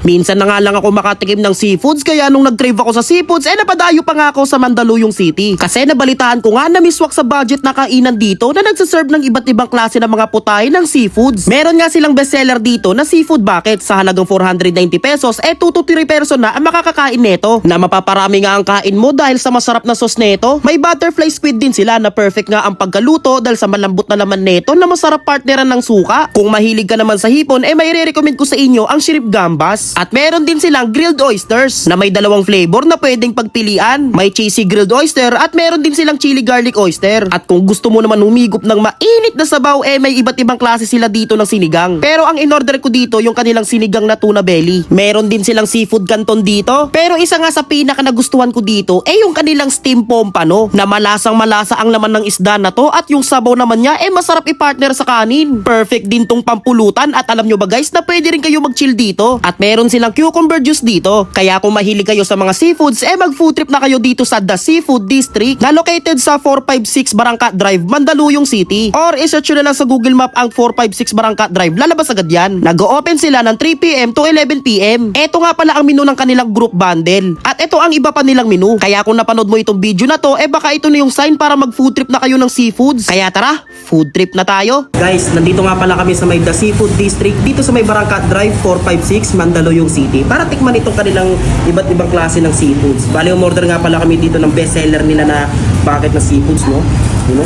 Minsan na nga lang ako makatikim ng seafoods kaya nung nag-crave ako sa seafoods eh napadayo pa nga ako sa Mandaluyong City. Kasi nabalitaan ko nga na miswak sa budget na kainan dito na nagsaserve ng iba't ibang klase ng mga putahe ng seafoods. Meron nga silang bestseller dito na seafood bucket sa halagang 490 pesos eh 2 to 3 person na ang makakakain neto. Na mapaparami nga ang kain mo dahil sa masarap na sauce neto. May butterfly squid din sila na perfect nga ang pagkaluto dahil sa malambot na laman neto na masarap partneran ng suka. Kung mahilig ka naman sa hipon eh may re-recommend ko sa inyo ang shrimp gambas. At meron din silang grilled oysters na may dalawang flavor na pwedeng pagpilian. May cheesy grilled oyster at meron din silang chili garlic oyster. At kung gusto mo naman humigop ng mainit na sabaw eh may iba't ibang klase sila dito ng sinigang. Pero ang in-order ko dito yung kanilang sinigang na tuna belly. Meron din silang seafood canton dito. Pero isa nga sa pinaka nagustuhan ko dito eh yung kanilang steam pompano na malasang malasa ang laman ng isda na to at yung sabaw naman niya eh masarap i-partner sa kanin. Perfect din tong pampulutan at alam nyo ba guys na pwede rin kayo mag-chill dito. At meron silang cucumber juice dito. Kaya kung mahilig kayo sa mga seafoods eh mag food trip na kayo dito sa The Seafood District na located sa 456 Barangka Drive, Mandaluyong City. Or isearch nyo na lang sa Google Map ang 456 Barangka Drive. Lalabas agad yan. Nag-open sila ng 3pm to 11pm. Ito nga pala ang menu ng kanilang group bundle. At ito ang iba pa nilang menu. Kaya kung napanood mo itong video na to, eh baka ito na yung sign para mag food trip na kayo ng seafoods. Kaya tara, food trip na tayo. Guys, nandito nga pala kami sa may The Seafood District dito sa may Barangka Drive 456 Mandaluyong City para tikman itong kanilang iba't ibang klase ng seafoods. Bali, umorder nga pala kami dito ng bestseller nila na bucket na seafoods, no? Yun, no?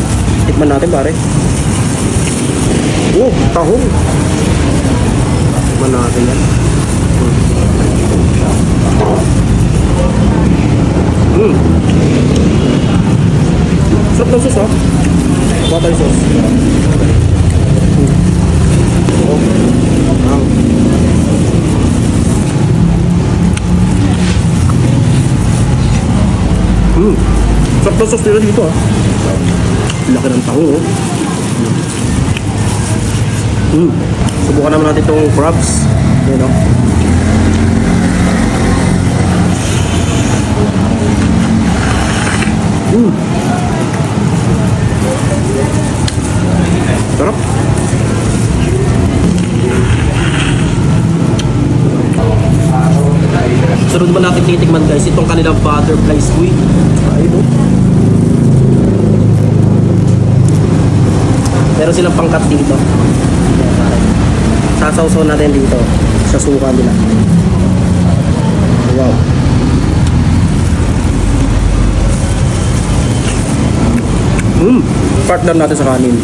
Tikman natin, pare. Oh, tahong. Tikman natin yan. Mm. Sarap ng sauce, ha? Kuha tayo sauce. Hmm. Ng sauce nila dito, ha? Laki ng taho, oh. Hmm. Subukan naman natin itong crabs. Yan, oh. Sunod ba natin titikman guys itong kanilang butterfly squid. Ayun oh. Meron silang pangkat dito. Sasawsaw natin dito sa suka nila. Wow. Hmm, partner natin sa kanin.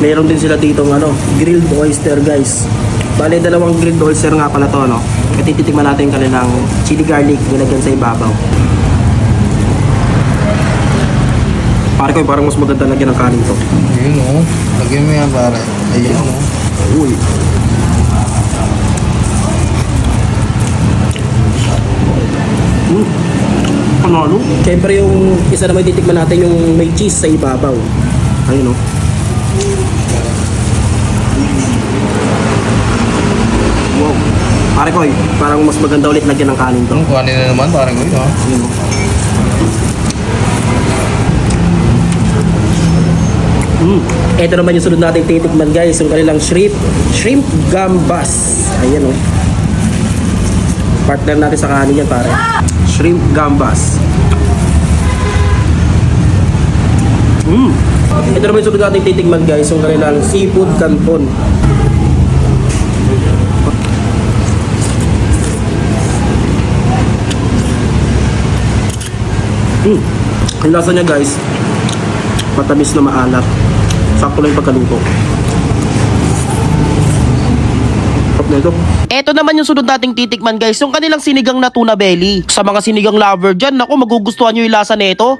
Meron din sila dito ng ano, grilled oyster guys. Bale, dalawang grilled oyster nga pala to, no? At tititikman natin yung kanilang chili garlic nilagyan sa ibabaw. Pare ko, parang mas maganda lagyan ng kanin to. Ayun o. Lagyan mo yan pare. Ayun o. Uy. Mm. Panalo. Siyempre yung isa na may titikman natin yung may cheese sa ibabaw. Ayun o. Wow. Pare ko, parang mas maganda ulit lagyan ng kanin to. Ang kuhanin na naman parang ko yun. Ayun o. Mm. Ito naman yung sunod nating titikman guys, yung kanilang shrimp, shrimp gambas. Ayan oh. Partner natin sa kanin yan pare. Shrimp gambas. Mm. Ito naman yung sunod nating titikman guys, yung kanilang seafood canton. Mm. Yung lasa niya guys, matamis na maalat. Sakto lang yung pagkaluto. Sarap na ito. Ito naman yung sunod nating titikman guys, yung kanilang sinigang na tuna belly. Sa mga sinigang lover dyan, naku, magugustuhan nyo yung lasa nito.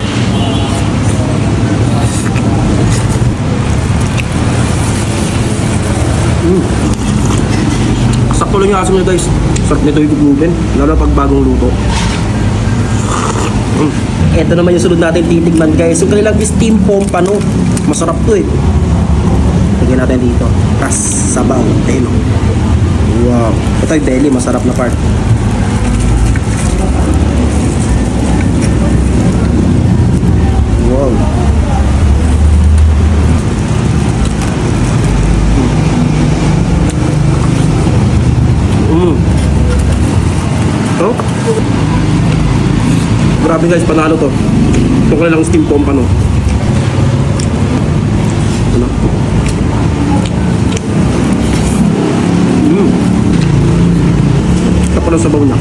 Mm. Sakto lang yung asim niya guys. Sarap nito yung gugubin, lalo pag bagong luto. Mm. Ito naman yung sunod natin titikman guys. Yung kanilang steam pompano. Masarap to eh. Lagyan natin dito. Tas sabaw. Ayun o. Wow. Ito yung belly. Masarap na part. Grabe guys, panalo to. Ito ko lang steam pompano. Ano? Mm. Tapos ng sabaw niya.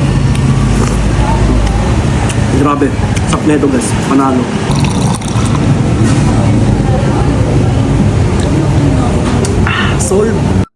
Grabe. Sap ito guys. Panalo. Ah.